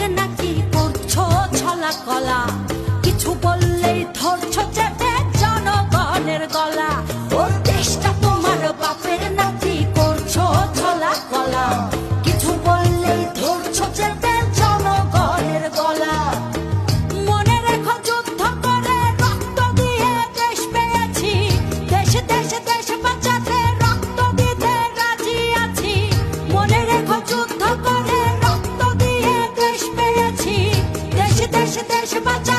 নাকি করছ ছলা কলা? কিছু বললেই ধরছো দেশ বাঁচা